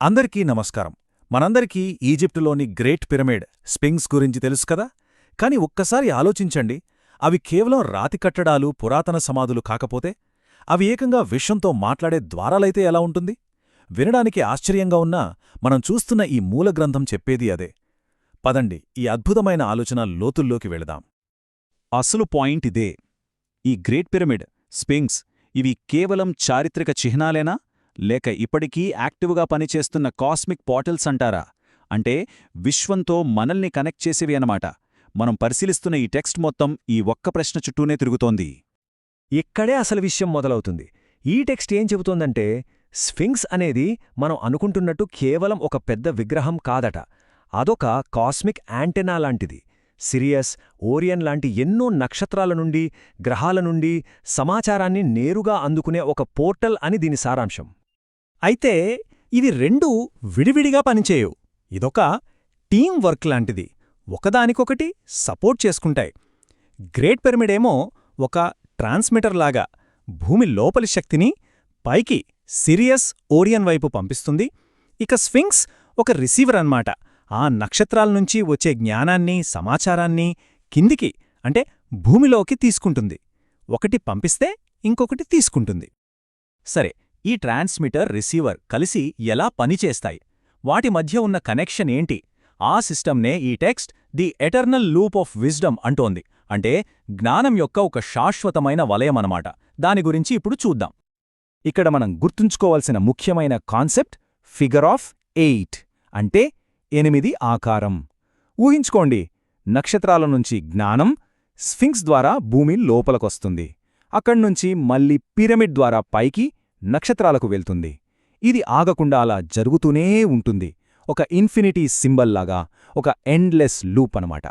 అందరికీ నమస్కారం. మనందరికీ ఈజిప్టులోని గ్రేట్ పిరమిడ్ స్పింగ్స్ గురించి తెలుసు కదా? కాని ఒక్కసారి ఆలోచించండి అవి కేవలం రాతి కట్టడాలు పురాతన సమాధులు కాకపోతే అవి ఏకంగా విశ్వంతో మాట్లాడే ద్వారాలైతే ఎలా ఉంటుంది? వినడానికి ఆశ్చర్యంగా ఉన్నా మనం చూస్తున్న ఈ మూలగ్రంథం చెప్పేది అదే. పదండి ఈ అద్భుతమైన ఆలోచన లోతుల్లోకి వెళదాం. అసలు పాయింట్ ఇదే. ఈ గ్రేట్ పిరమిడ్ స్పింగ్స్ ఇవి కేవలం చారిత్రక చిహ్నాలేనా? లేక ఇప్పటికీ యాక్టివ్గా పనిచేస్తున్న కాస్మిక్ పోర్టల్స్ అంటారా? అంటే విశ్వంతో మనల్ని కనెక్ట్ చేసేవి అనమాట మనం పరిశీలిస్తున్న ఈ టెక్స్ట్ మొత్తం ఈ ఒక్క ప్రశ్న చుట్టూనే తిరుగుతోంది. ఇక్కడే అసలు విషయం మొదలవుతుంది. ఈ టెక్స్ట్ ఏం చెబుతోందంటే స్ఫింక్స్ అనేది మనం అనుకుంటున్నట్టు కేవలం ఒక పెద్ద విగ్రహం కాదట. అదొక కాస్మిక్ యాంటెనా లాంటిది. సిరియస్ ఓరియన్ లాంటి ఎన్నో నక్షత్రాల నుండి గ్రహాల నుండి సమాచారాన్ని నేరుగా అందుకునే ఒక పోర్టల్ అని దీని సారాంశం. అయితే ఇవి రెండూ విడివిడిగా పనిచేయవు. ఇదొక టీం వర్క్ లాంటిది. ఒకదానికొకటి సపోర్ట్ చేసుకుంటాయి. గ్రేట్ పిరమిడేమో ఒక ట్రాన్స్మిటర్ లాగా భూమి లోపలి శక్తిని పైకి సిరియస్ ఓరియన్ వైపు పంపిస్తుంది. ఇక స్ఫింక్స్ ఒక రిసీవర్ అన్నమాట. ఆ నక్షత్రాల నుంచి వచ్చే జ్ఞానాన్ని సమాచారాన్ని కిందికి అంటే భూమిలోకి తీసుకుంటుంది. ఒకటి పంపిస్తే ఇంకొకటి తీసుకుంటుంది. సరే ఈ ట్రాన్స్మిటర్ రిసీవర్ కలిసి ఎలా పనిచేస్తాయి? వాటి మధ్య ఉన్న కనెక్షన్ ఏంటి? ఆ సిస్టమ్నే ఈ text the eternal loop of wisdom అంటోంది. అంటే జ్ఞానం యొక్క ఒక శాశ్వతమైన వలయమనమాట దాని గురించి ఇప్పుడు చూద్దాం. ఇక్కడ మనం గుర్తుంచుకోవాల్సిన ముఖ్యమైన కాన్సెప్ట్ ఫిగర్ ఆఫ్ ఎయిట్. అంటే ఎనిమిది ఆకారం. ఊహించుకోండి. నక్షత్రాల నుంచి జ్ఞానం స్ఫింక్స్ ద్వారా భూమి లోపలకొస్తుంది. అక్కడ్నుంచి మళ్ళీ పిరమిడ్ ద్వారా పైకి నక్షత్రాలకు వెళ్తుంది. ఇది ఆగకుండా అలా జరుగుతూనే ఉంటుంది. ఒక ఇన్ఫినిటీ సింబల్లాగా ఒక ఎండ్లెస్ లూప్ అనమాట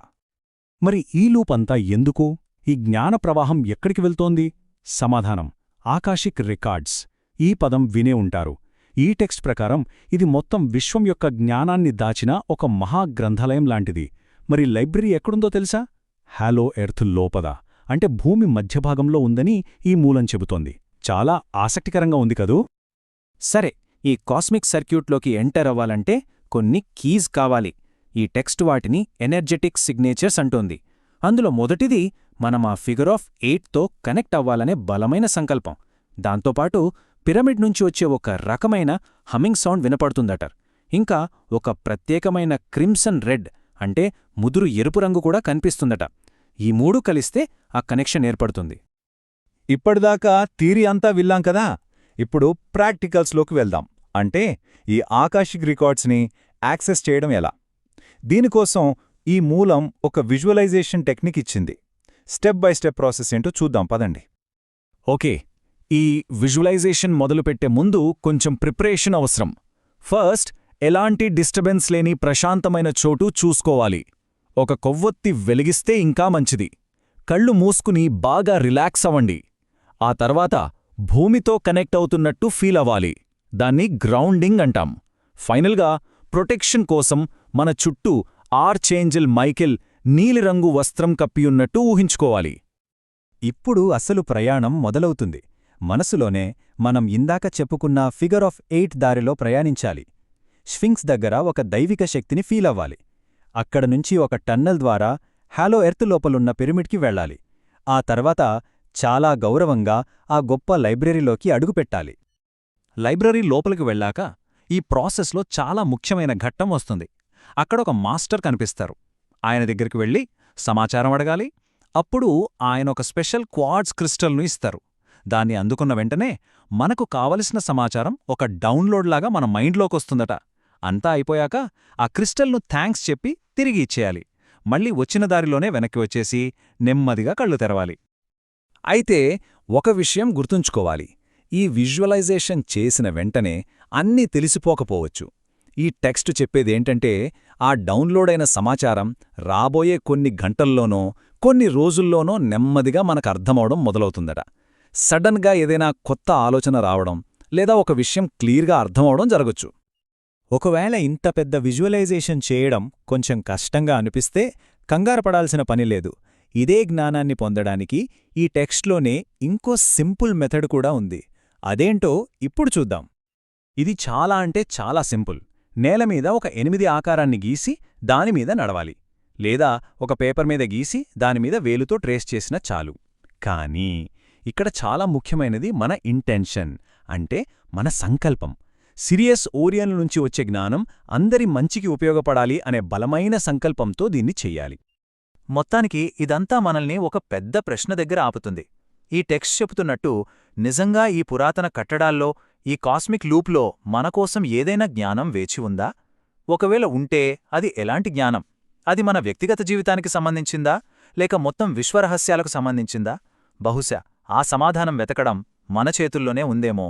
మరి ఈ లూప్ అంతా ఎందుకు? ఈ జ్ఞాన ప్రవాహం ఎక్కడికి వెళ్తోంది? సమాధానం. Akashic records. ఈ పదం వినే ఉంటారు. ఈ టెక్స్ట్ ప్రకారం ఇది మొత్తం విశ్వం యొక్క జ్ఞానాన్ని దాచిన ఒక మహాగ్రంథాలయం లాంటిది. మరి లైబ్రరీ ఎక్కడుందో తెలుసా? హ్యాలో ఎర్త్ లోపద అంటే భూమి మధ్యభాగంలో ఉందని ఈ మూలం చెబుతోంది. చాలా ఆసక్తికరంగా ఉంది కదూ? సరే ఈ కాస్మిక్ సర్క్యూట్లోకి ఎంటర్ అవ్వాలంటే కొన్ని కీజ్ కావాలి. ఈ టెక్స్ట్ వాటిని ఎనర్జెటిక్ సిగ్నేచర్స్ అంటోంది. అందులో మొదటిది మనం ఆ ఫిగర్ ఆఫ్ ఎయిట్తో కనెక్ట్ అవ్వాలనే బలమైన సంకల్పం. దాంతోపాటు పిరమిడ్ నుంచి వచ్చే ఒక రకమైన హమ్మింగ్ సౌండ్ వినపడుతుందట. ఇంకా ఒక ప్రత్యేకమైన క్రిమ్సన్ రెడ్ అంటే ముదురు ఎరుపు రంగు కూడా కనిపిస్తుందట. ఈ మూడు కలిస్తే ఆ కనెక్షన్ ఏర్పడుతుంది. ఇప్పటిదాకా థీరీ అంతా విల్లాం కదా? ఇప్పుడు ప్రాక్టికల్స్లోకి వెళ్దాం. అంటే ఈ ఆకాశిక్ రికార్డ్స్ని యాక్సెస్ చేయడం ఎలా? దీనికోసం ఈ మూలం ఒక విజువలైజేషన్ టెక్నిక్ ఇచ్చింది. స్టెప్ బై స్టెప్ ప్రాసెస్ ఏంటో చూద్దాం పదండి. ఓకే ఈ విజువలైజేషన్ మొదలుపెట్టే ముందు కొంచెం ప్రిపరేషన్ అవసరం. ఫస్ట్ ఎలాంటి డిస్టర్బెన్స్ లేని ప్రశాంతమైన చోటు చూసుకోవాలి. ఒక కొవ్వొత్తి వెలిగిస్తే ఇంకా మంచిది. కళ్ళు మూసుకుని బాగా రిలాక్స్ అవ్వండి. ఆ తర్వాత భూమితో కనెక్ట్ అవుతున్నట్టు ఫీల్ అవ్వాలి. దాన్ని గ్రౌండింగ్ అంటాం. ఫైనల్గా ప్రొటెక్షన్ కోసం మన చుట్టూ ఆర్చేంజల్ మైకెల్ నీలిరంగు వస్త్రం కప్పియున్నట్టు ఊహించుకోవాలి. ఇప్పుడు అసలు ప్రయాణం మొదలవుతుంది. మనసులోనే మనం ఇందాక చెప్పుకున్న ఫిగర్ ఆఫ్ ఎయిట్ దారిలో ప్రయాణించాలి. స్ఫింక్స్ దగ్గర ఒక దైవిక శక్తిని ఫీల్ అవ్వాలి. అక్కడ నుంచి ఒక టన్నెల్ ద్వారా హాలో ఎర్త్ లోపలున్న పిరమిడ్కి వెళ్ళాలి. ఆ తర్వాత చాలా గౌరవంగా ఆ గొప్ప లైబ్రరీలోకి అడుగుపెట్టాలి. లైబ్రరీ లోపలికి వెళ్ళాక ఈ ప్రాసెస్లో చాలా ముఖ్యమైన ఘట్టం వస్తుంది. అక్కడొక మాస్టర్ కనిపిస్తారు. ఆయన దగ్గరికి వెళ్ళి సమాచారం అడగాలి. అప్పుడు ఆయన ఒక స్పెషల్ క్వాడ్స్ క్రిస్టల్ను ఇస్తారు. దాన్ని అందుకున్న వెంటనే మనకు కావలసిన సమాచారం ఒక డౌన్లోడ్ లాగా మన మైండ్లోకొస్తుందట అంతా అయిపోయాక ఆ క్రిస్టల్ను థ్యాంక్స్ చెప్పి తిరిగి ఇచ్చేయాలి. మళ్ళీ వచ్చిన దారిలోనే వెనక్కి వచ్చేసి నెమ్మదిగా కళ్ళు తెరవాలి. అయితే ఒక విషయం గుర్తుంచుకోవాలి. ఈ విజువలైజేషన్ చేసిన వెంటనే అన్నీ తెలిసిపోకపోవచ్చు. ఈ టెక్స్ట్ చెప్పేదేంటంటే ఆ డౌన్లోడ్ అయిన సమాచారం రాబోయే కొన్ని గంటల్లోనో కొన్ని రోజుల్లోనో నెమ్మదిగా మనకర్థమవడం మొదలవుతుందట. సడన్గా ఏదైనా కొత్త ఆలోచన రావడం లేదా ఒక విషయం క్లియర్గా అర్థమవడం జరగచ్చు. ఒకవేళ ఇంత పెద్ద విజువలైజేషన్ చేయడం కొంచెం కష్టంగా అనిపిస్తే కంగారపడాల్సిన పనిలేదు ఇదే జ్ఞానాన్ని పొందడానికి ఈ టెక్స్ట్లోనే ఇంకో సింపుల్ మెథడ్ కూడా ఉంది. అదేంటో ఇప్పుడు చూద్దాం. ఇది చాలా అంటే చాలా సింపుల్. నేల మీద ఒక ఎనిమిది ఆకారాన్ని గీసి దానిమీద నడవాలి. లేదా ఒక పేపర్ మీద గీసి దానిమీద వేలుతో ట్రేస్ చేసిన చాలు. కానీ ఇక్కడ చాలా ముఖ్యమైనది మన ఇంటెన్షన్ అంటే మన సంకల్పం. సిరియస్ ఓరియన్ల నుంచి వచ్చే జ్ఞానం అందరి మంచికి ఉపయోగపడాలి అనే బలమైన సంకల్పంతో దీన్ని చెయ్యాలి మొత్తానికి ఇదంతా మనల్ని ఒక పెద్ద ప్రశ్న దగ్గర ఆపుతుంది. ఈ టెక్స్ట్ చెబుతున్నట్టు నిజంగా ఈ పురాతన కట్టడాల్లో ఈ కాస్మిక్ లూప్లో మనకోసం ఏదైనా జ్ఞానం వేచి ఉందా? ఒకవేళ ఉంటే అది ఎలాంటి జ్ఞానం? అది మన వ్యక్తిగత జీవితానికి సంబంధించిందా? లేక మొత్తం విశ్వరహస్యాలకు సంబంధించిందా? బహుశా ఆ సమాధానం వెతకడం మన చేతుల్లోనే ఉందేమో.